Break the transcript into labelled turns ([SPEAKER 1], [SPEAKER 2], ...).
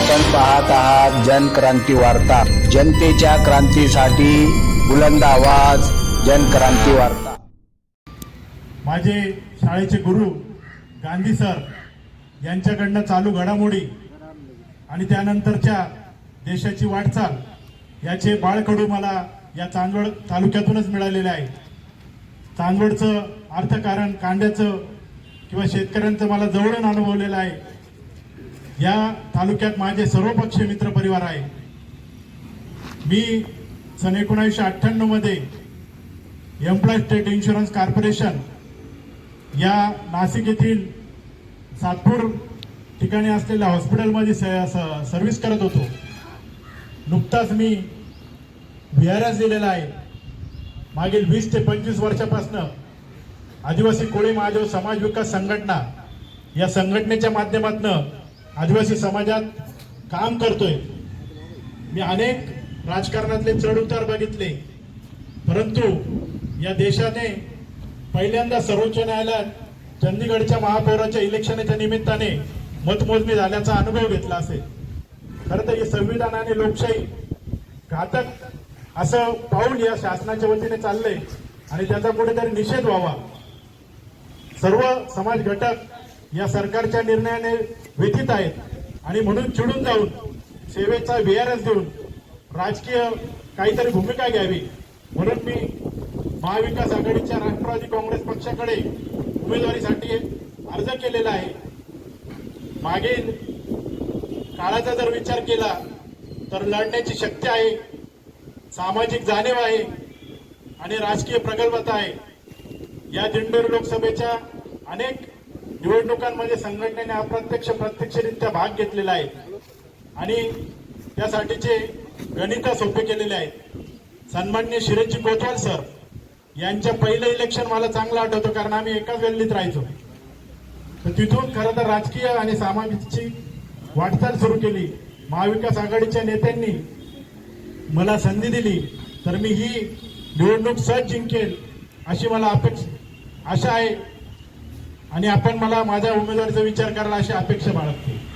[SPEAKER 1] आपण पाहत आहात जनक्रांती वार्ता. जनतेच्या क्रांतीसाठी बुलंद आवाज जनक्रांती वार्ता.
[SPEAKER 2] माझे शाळेचे गुरु गांधी सर यांच्याकडनं चालू घडामोडी आणि त्यानंतरच्या देशाची वाटचाल याचे बाळकडू मला या चांदवड तालुक्यातूनच मिळालेले आहे. चांदवडचं अर्थकारण कांद्याचं किंवा शेतकऱ्यांचं मला जवळून अनुभवलेलं आहे. या तालुक्यात माझे सर्वपक्षीय मित्र परिवार आहे. मी सन एकोणीसशे अठ्ठ्याण्णवमध्ये एम्प्लॉय स्टेट इन्शुरन्स कॉर्पोरेशन या नाशिक येथील सातपूर ठिकाणी असलेल्या हॉस्पिटलमध्ये स- स- सर्व्हिस करत होतो. नुकताच मी व्ही आर एस दिलेला आहे. मागील वीस ते पंचवीस वर्षापासनं आदिवासी कोळी महादेव समाज विकास संघटना या संघटनेच्या माध्यमातून आदिवासी समाजात काम करतोय. मी अनेक राजकारणातले चढउतार बघितले. परंतु या देशाने पहिल्यांदा सर्वोच्च न्यायालयात चंदीगडच्या महापौराच्या इलेक्शनच्या निमित्ताने मतमोजणी झाल्याचा अनुभव घेतला असेल. खरं तर ही संविधान आणि लोकशाही घातक असं पाऊल या शासनाच्या वतीने चाललंय आणि त्याचा कुठेतरी निषेध व्हावा. सर्व समाज घटक या सरकारच्या निर्णयाने व्यथित आहेत. आणि म्हणून चिडून जाऊन सेवेचा व्हीआरएस देऊन राजकीय काहीतरी भूमिका घ्यावी. म्हणून मी महाविकास आघाडीच्या राष्ट्रवादी काँग्रेस पक्षाकडे उमेदवारीसाठी अर्ज केलेला आहे. मागील काळाचा जर विचार केला तर लढण्याची शक्ती आहे सामाजिक जाणीव आहे आणि राजकीय प्रगल्भता आहे. या दिंडोरी लोकसभेच्या अनेक निवडणुकांमध्ये संघटनेने अप्रत्यक्ष प्रत्यक्षरित्या भाग घेतलेला आहे. आणि त्यासाठीचे गणित सोपे केलेले आहेत. सन्मान्य शिरेजी कोतवाल सर यांच्या पहिलं इलेक्शन मला चांगलं आठवतं कारण आम्ही एकाच गल्लीत राहायचो. तर तिथून खरं तर राजकीय आणि सामाजिकची वाटचाल सुरू केली. महाविकास आघाडीच्या नेत्यांनी मला संधी दिली. तर मी ही निवडणूक सहज जिंकेल अशी मला अपेक्षा आशा आहे. आणि आपण मला माझ्या उमेदवारीचा विचार करायला अशी अपेक्षा बाळगते.